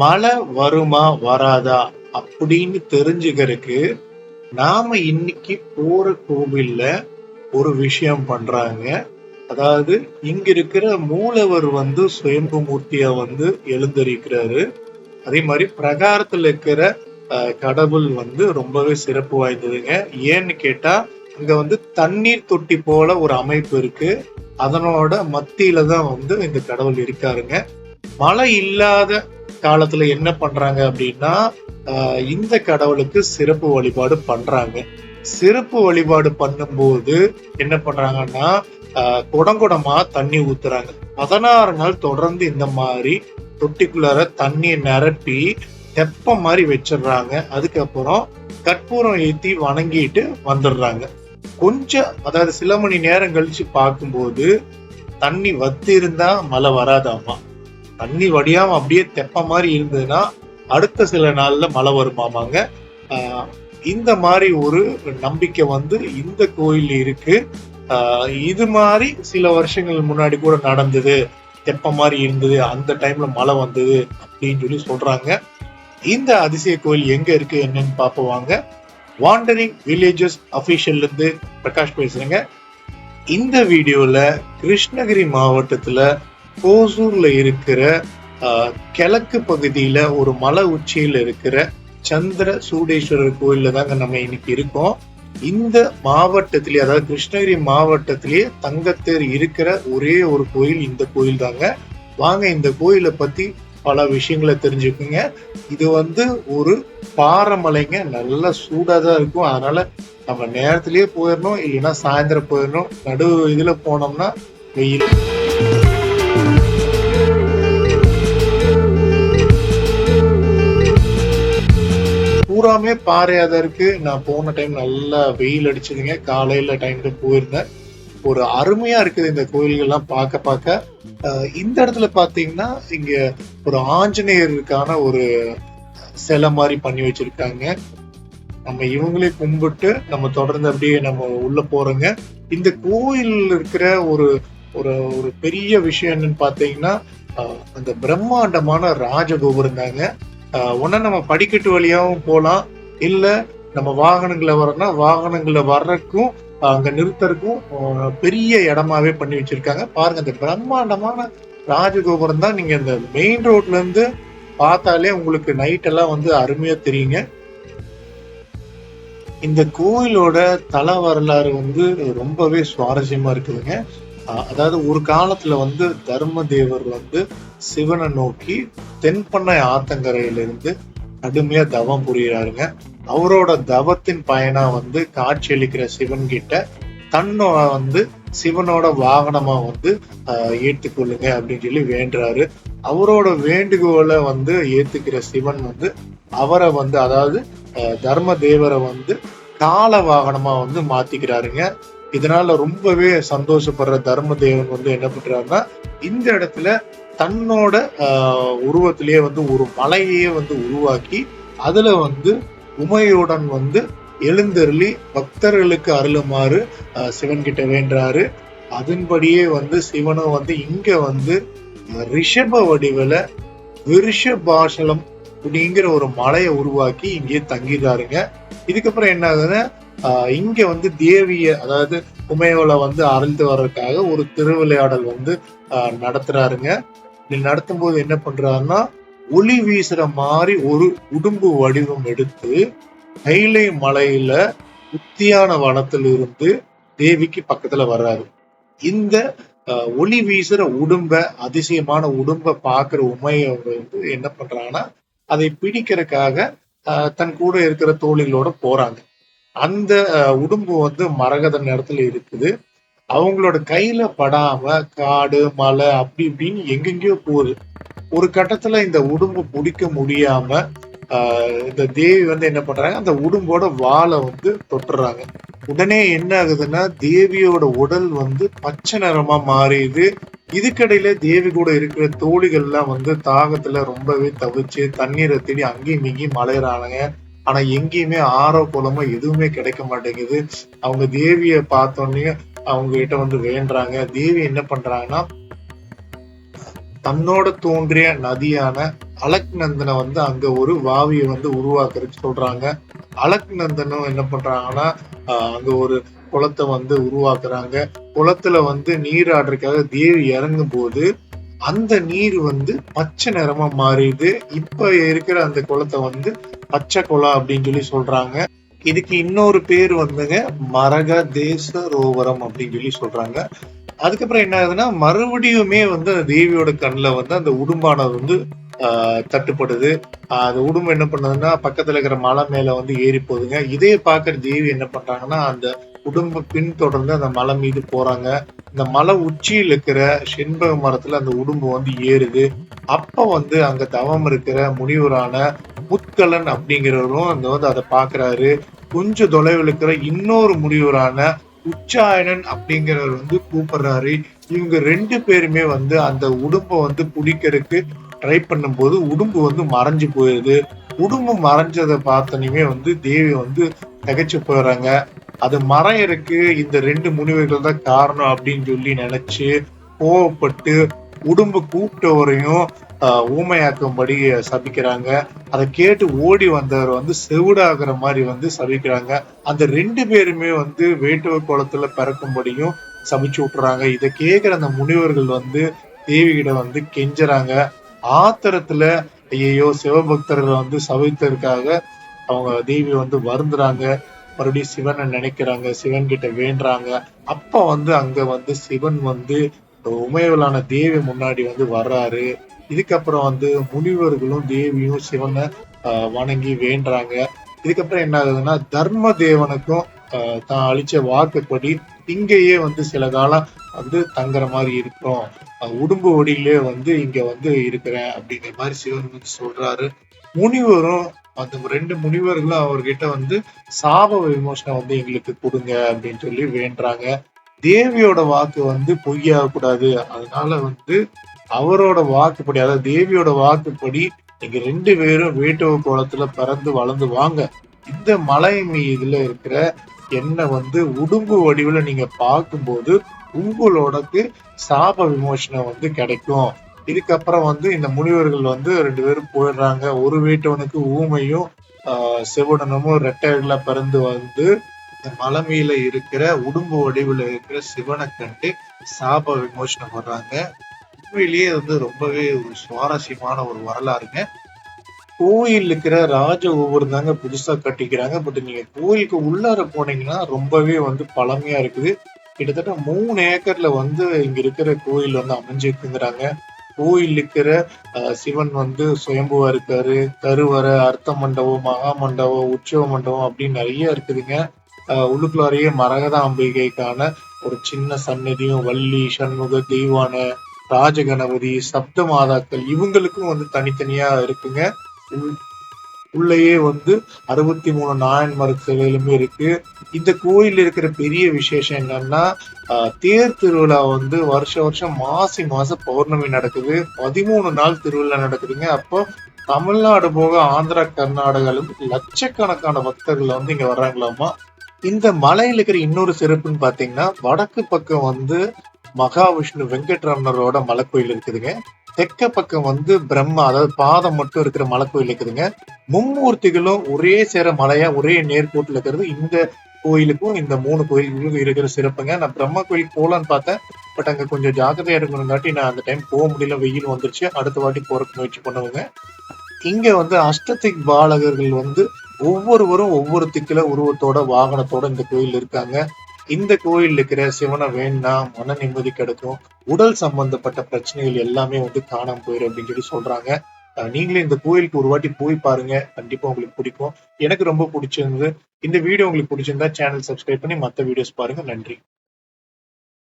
மழை வருமா வராதா? அப்படின்னு தெரிஞ்சுக்கிறதுக்கு நாம இன்னைக்கு போற கோவில்ல ஒரு விஷயம் பண்றாங்க. அதாவது இங்க இருக்கிற மூலவர் வந்து சுயம்பு மூர்த்தியா வந்து எழுந்திருக்கிறாரு. அதே மாதிரி பிரகாரத்துல இருக்கிற கடவுள் வந்து ரொம்பவே சிறப்பு வாய்ந்ததுங்க. ஏன்னு கேட்டா இங்க வந்து தண்ணீர் தொட்டி போல ஒரு அமைப்பு இருக்கு. அதனோட மத்தியில தான் வந்து இந்த கடவுள் இருக்காருங்க. மழை இல்லாத காலத்துல என்ன பண்றாங்க அப்படின்னா இந்த கடவுளுக்கு சிறப்பு வழிபாடு பண்றாங்க. சிறப்பு வழிபாடு பண்ணும்போது என்ன பண்றாங்கன்னா குடங்குடமா தண்ணி ஊத்துறாங்க. பதினாறு நாள் தொடர்ந்து இந்த மாதிரி தொட்டிக்குள்ளார தண்ணியை நிரப்பி தெப்பம் மாதிரி வச்சிடுறாங்க. அதுக்கப்புறம் கற்பூரம் ஏற்றி வணங்கிட்டு வந்துடுறாங்க. கொஞ்சம் அதாவது சில மணி நேரம் கழிச்சு பார்க்கும்போது தண்ணி வத்தி இருந்தா மழை வராதாமா? தண்ணி வடியாம அப்படியே தெப்ப மாதிரி இருந்ததுன்னா அடுத்த சில நாள்ல மழை வருமாமாங்க. இந்த மாதிரி ஒரு நம்பிக்கை வந்து இந்த கோயில் இருக்கு. இது மாதிரி சில வருஷங்கள் முன்னாடி கூட நடந்தது. தெப்ப மாதிரி இருந்தது அந்த டைம்ல மழை வந்தது அப்படின்னு சொல்லி சொல்றாங்க. இந்த அதிசய கோயில் எங்க இருக்கு என்னன்னு பார்ப்போவாங்க வாண்டரிங் வில்லேஜஸ் அபிஷியல்ல இருந்து பிரகாஷ் பேசுறேங்க. இந்த வீடியோல கிருஷ்ணகிரி மாவட்டத்துல கோசூர்ல இருக்கிற கிழக்கு பகுதியில ஒரு மலை உச்சியில இருக்கிற சந்திர சூடேஸ்வரர் கோயில்ல தாங்க நம்ம இன்னைக்கு இருக்கோம். இந்த மாவட்டத்திலே அதாவது கிருஷ்ணகிரி மாவட்டத்திலேயே தங்கத்தேர் இருக்கிற ஒரே ஒரு கோயில் இந்த கோயில் தாங்க. வாங்க இந்த கோயிலை பத்தி பல விஷயங்களை தெரிஞ்சுக்குங்க. இது வந்து ஒரு பாறைமலைங்க. நல்ல சூடாக தான் இருக்கும். அதனால நம்ம நேரத்திலேயே போயிடணும். இல்லைன்னா சாயந்தரம் போயிடணும். நடு இதில் போனோம்னா வெயில். பூராமே பாறையா தான் இருக்கு நான் போன டைம் நல்லா வெயில் அடிச்சதுங்க. காலையில டைம்ல போயிருந்தேன். ஒரு அருமையா இருக்குது இந்த கோயில்கள்லாம் பார்க்க பார்க்க. இந்த இடத்துல பாத்தீங்கன்னா இங்க ஒரு ஆஞ்சநேயருக்கான ஒரு சிலை மாதிரி பண்ணி வச்சிருக்காங்க. நம்ம இவங்களே கும்பிட்டு நம்ம தொடர்ந்து அப்படியே நம்ம உள்ள போறோங்க. இந்த கோயில் இருக்கிற ஒரு ஒரு ஒரு பெரிய விஷயம் என்னன்னு பாத்தீங்கன்னா அஹ் அந்த பிரம்மாண்டமான ராஜகோபுரம் தாங்க ஒன்னா நம்ம படிக்கட்டு வழியாவும் போகலாம் இல்ல நம்ம வாகனங்களை வரோம்னா வாகனங்களை வர்றதுக்கும் அங்கே அங்க பெரிய இடமாவே பண்ணி வச்சிருக்காங்க. பாருங்க இந்த பிரம்மாண்டமான ராஜகோபுரம் தான் நீங்க இந்த மெயின் ரோட்ல இருந்து பார்த்தாலே உங்களுக்கு நைட் எல்லாம் வந்து அருமையா தெரியுங்க. இந்த கோயிலோட தல வரலாறு வந்து ரொம்பவே சுவாரஸ்யமா இருக்குதுங்க. அதாவது ஒரு காலத்துல வந்து தர்ம தேவர் வந்து சிவனை நோக்கி தென்பண்ணை ஆத்தங்கரையிலிருந்து கடுமையா தவம் புரியிறாருங்க. அவரோட தவத்தின் பயனா வந்து காட்சியளிக்கிற சிவன் கிட்ட தன்னோட வந்து சிவனோட வாகனமா வந்து ஏற்றுக்கொள்ளுங்க அப்படின்னு சொல்லி வேண்டுறாரு. அவரோட வேண்டுகோளை வந்து ஏத்துக்கிற சிவன் வந்து அவரை வந்து அதாவது தர்ம தேவரை வந்து கால வாகனமா வந்து மாத்திக்கிறாருங்க. இதனால ரொம்பவே சந்தோஷப்படுற தர்ம தேவன் வந்து என்ன பண்றாருன்னா இந்த இடத்துல தன்னோட உருவத்திலேயே வந்து ஒரு மலையே வந்து உருவாக்கி அதுல வந்து உமையுடன் வந்து எழுந்தருளி பக்தர்களுக்கு அருளுமாறு சிவன் கிட்ட வேண்டாரு அதன்படியே வந்து சிவனும் வந்து இங்க வந்து ரிஷப வடிவில விருஷபாசலம் அப்படிங்கிற ஒரு மலையை உருவாக்கி இங்கே தங்கிடுறாருங்க. இதுக்கப்புறம் என்ன ஆகுதுன்னா இங்க வந்து தேவிய அதாவது உமையோல வந்து அறந்து வர்றதுக்காக ஒரு திருவிளையாடல் வந்து நடத்துறாருங்க. நடத்தும் போது என்ன பண்றாருன்னா ஒளி வீசுற மாதிரி ஒரு உடும்பு வடிவம் எடுத்து கைலை மலையில உத்தியான வனத்தில் இருந்து தேவிக்கு பக்கத்துல வர்றாரு. இந்த ஒளி வீசுற உடும்ப அதிசயமான உடும்ப பாக்குற உமைய வந்து என்ன பண்றாங்கன்னா அதை பிடிக்கிறதுக்காக தன் கூட இருக்கிற தோழிகளோட போறாங்க. அந்த உடும்பு வந்து மரகத நேரத்துல இருக்குது. அவங்களோட கையில படாம காடு மலை அப்படி இப்படின்னு எங்கெங்கயோ போகுது. ஒரு கட்டத்துல இந்த உடும்பு பிடிக்க முடியாம ஆஹ் இந்த தேவி வந்து என்ன பண்றாங்க அந்த உடும்போட வாழை வந்து தொட்டுறாங்க. உடனே என்ன ஆகுதுன்னா தேவியோட உடல் வந்து பச்சை நிறமா மாறிடுது. இதுக்கடையில தேவி கூட இருக்கிற தோழிகள் எல்லாம் வந்து தாகத்துல ரொம்பவே தவிச்சு தண்ணீரை தேடி அங்கேயும் இங்கேயும் மலையிறானுங்க. ஆனா எங்கேயுமே ஆரோ குலமோ எதுவுமே கிடைக்க மாட்டேங்குது. அவங்க தேவிய பார்த்தோன்னே அவங்க கிட்ட வந்து வேண்டுறாங்க. தேவி என்ன பண்றாங்கன்னா தன்னோட தோன்றிய நதியான அலக்நந்தனை வந்து அங்க ஒரு வாவியை வந்து உருவாக்குறதுக்கு சொல்றாங்க. அலக்நந்தனும் என்ன பண்றாங்கன்னா ஆஹ் அங்க ஒரு குளத்தை வந்து உருவாக்குறாங்க. குளத்துல வந்து நீராடுறதுக்காக தேவி இறங்கும் போது அந்த நீர் வந்து பச்சை நிறமா மாறிடுது. இப்ப இருக்கிற அந்த குளத்தை வந்து பச்சை குளம் அப்படின்னு சொல்லி சொல்றாங்க. இதுக்கு இன்னொரு பேர் வந்துங்க மரக தேச ரோவரம் அப்படின்னு சொல்லி சொல்றாங்க. அதுக்கப்புறம் என்ன ஆகுதுன்னா மறுபடியுமே வந்து அந்த தேவியோட கண்ணுல வந்து அந்த உடும்பானது வந்து ஆஹ் தட்டுப்படுது. அந்த உடும்பு என்ன பண்ணுதுன்னா பக்கத்துல இருக்கிற மலை மேல வந்து ஏறி போகுதுங்க. இதே பார்க்குற தேவி என்ன பண்றாங்கன்னா அந்த உடும்பு பின்தொடர்ந்து அந்த மலை மீது போறாங்க. இந்த மலை உச்சியில் இருக்கிற செண்பக மரத்துல அந்த உடும்பு வந்து ஏறுது. அப்ப வந்து அங்க தவம் இருக்கிற முனிவரான முத்கலன் அப்படிங்கிறவரும் அந்த வந்து அதை பாக்குறாரு. கொஞ்சம் தொலைவில் இருக்கிற இன்னொரு முனிவரான உச்சாயணன் அப்படிங்கிறவர் வந்து கூப்பிடுறாரு. இவங்க ரெண்டு பேருமே வந்து அந்த உடும்ப வந்து பிடிக்கிறதுக்கு ட்ரை பண்ணும்போது உடும்பு வந்து மறைஞ்சு போயிருது. உடும்பு மறைஞ்சதை பார்த்தனையுமே வந்து தேவி வந்து திகைச்சு போயிடுறாங்க. அது மறையறதுக்கு இந்த ரெண்டு முனிவர்கள் தான் காரணம் அப்படின்னு சொல்லி நினைச்சு கோவப்பட்டு உடும்பு கூப்பிட்டவரையும் ஆஹ், ஊமையாக்கும்படி சபிக்கிறாங்க. அதை கேட்டு ஓடி வந்தவர் வந்து செவிடாகிற மாதிரி வந்து சபிக்கிறாங்க. அந்த ரெண்டு பேருமே வந்து வேட்டுவ குளத்துல பிறக்கும்படியும் சபிச்சு விட்டுறாங்க. இதை கேட்குற அந்த முனிவர்கள் வந்து தேவி வந்து கெஞ்சுறாங்க. ஆத்திரத்துல ஐயோ சிவபக்தர்கள் வந்து சபித்ததுக்காக அவங்க தேவி வந்து வருந்துறாங்க. மறுபடியும் சிவனை நினைக்கிறாங்க. சிவன் கிட்ட வேண்டுறாங்க. அப்ப வந்து அங்க வந்து சிவன் வந்து உமையவளான தேவி முன்னாடி வந்து வர்றாரு. இதுக்கப்புறம் வந்து முனிவர்களும் தேவியும் சிவனை ஆஹ், வணங்கி வேண்டுறாங்க. இதுக்கப்புறம் என்ன ஆகுதுன்னா தர்ம தேவனுக்கும் ஆஹ், தான் அளிச்ச வாக்குப்படி இங்கேயே வந்து சில காலம் வந்து தங்குற மாதிரி இருக்கும். உடும்பு ஒடியிலே வந்து இங்க வந்து இருக்கிறேன் அப்படிங்கிற மாதிரி சிவன் வந்து சொல்றாரு. முனிவரும் அந்த ரெண்டு முனிவர்களும் அவர்கிட்ட வந்து சாப விமோசனம் வந்து எங்களுக்கு கொடுங்க அப்படின்னு சொல்லி வேண்டுறாங்க. தேவியோட வாக்கு வந்து பொய்யாக கூடாது. அதனால வந்து அவரோட வாக்குப்படி அதாவது தேவியோட வாக்குப்படி நீங்க ரெண்டு பேரும் வேட்டுவ கோலத்துல பிறந்து வளர்ந்து வாங்க. இந்த மலை மீதுல இருக்கிற என்ன வந்து உடும்பு வடிவுல நீங்க பார்க்கும்போது உங்களோடக்கு சாப விமோசனம் வந்து கிடைக்கும். இதுக்கப்புறம் வந்து இந்த முனிவர்கள் வந்து ரெண்டு பேரும் போயிடுறாங்க. ஒரு வேட்டவனுக்கு ஊமையும் செவுடனமும் செவடனமும் பறந்து பிறந்து வந்து மலை மேல இருக்கிற உடும்பு வடிவுல இருக்கிற சிவனை கண்டு சாப விமோசனம் வர்றாங்க. உண்மையிலேயே வந்து ரொம்பவே ஒரு சுவாரஸ்யமான ஒரு வரலாறுங்க. கோயில் இருக்கிற ராஜ கோபுரம் தாங்க புதுசா கட்டிக்கிறாங்க. பட் நீங்க கோயிலுக்கு உள்ளார போனீங்கன்னா ரொம்பவே வந்து பழமையா இருக்குது. கிட்டத்தட்ட மூணு ஏக்கர்ல வந்து இங்க இருக்கிற கோயில் வந்து அமைஞ்சிருக்குங்கிறாங்க. கோயில் இருக்கிற சிவன் வந்து சுயம்புவா இருக்காரு. கருவறை அர்த்த மண்டபம் மகா மண்டபம் உற்சவ மண்டபம் அப்படின்னு நிறைய இருக்குதுங்க. உள்ளுக்குள்ளாரையே மரகத அம்பிகைக்கான ஒரு சின்ன சன்னதியும் வள்ளி சண்முக தெய்வான ராஜகணபதி சப்த மாதாக்கள் இவங்களுக்கும் வந்து தனித்தனியா இருக்குங்க. உள்ளேயே வந்து அறுபத்தி மூணு நாயன்மார் சிலையிலுமே இருக்கு. இந்த கோயில் இருக்கிற பெரிய விசேஷம் என்னன்னா தேர் திருவிழா வந்து வருஷ வருஷம் மாசி மாசம் பௌர்ணமி நடக்குது. பதிமூணு நாள் திருவிழா நடக்குதுங்க. அப்போ தமிழ்நாடு போக ஆந்திரா கர்நாடகாலும் லட்சக்கணக்கான பக்தர்கள் வந்து இங்க வர்றாங்களாமா? இந்த மலையில் இருக்கிற இன்னொரு சிறப்புன்னு பாத்தீங்கன்னா வடக்கு பக்கம் வந்து மகாவிஷ்ணு வெங்கட்ரமணரோட மலைக்கோயில் இருக்குதுங்க. தெற்க பக்கம் வந்து பிரம்மா அதாவது பாதம் மட்டும் இருக்கிற மலைக்கோயில் இருக்குதுங்க. மும்மூர்த்திகளும் ஒரே சேர மலையா ஒரே நேர்கோட்டில் இருக்கிறது. இந்த கோயிலுக்கும் இந்த மூணு கோயிலுக்கும் இருக்கிற சிறப்புங்க. நான் பிரம்மா கோயில் போகலான்னு பார்த்தேன். பட் அங்கே கொஞ்சம் ஜாக்கிரதையா இருக்கணுங்காட்டி நான் அந்த டைம் போக முடியல. வெயில் வந்துருச்சு. அடுத்த வாட்டி போறதுக்கு முயற்சி பண்ணுவேங்க. இங்க வந்து அஷ்டதிக் பாலகர்கள் வந்து ஒவ்வொருவரும் ஒவ்வொரு திக்கில உருவத்தோட வாகனத்தோட இந்த கோயில் இருக்காங்க. இந்த கோயில் இருக்கிற சிவனை வேணா மன நிம்மதி கிடைக்கும். உடல் சம்பந்தப்பட்ட பிரச்சனைகள் எல்லாமே வந்து காணாம போயிடும் அப்படின்னு சொல்லி சொல்றாங்க. நீங்களே இந்த கோயிலுக்கு ஒரு வாட்டி போய் பாருங்க. கண்டிப்பா உங்களுக்கு பிடிக்கும். எனக்கு ரொம்ப பிடிச்சிருந்தது. இந்த வீடியோ உங்களுக்கு பிடிச்சிருந்தா சேனல் சப்ஸ்கிரைப் பண்ணி மற்ற வீடியோஸ் பாருங்க. நன்றி.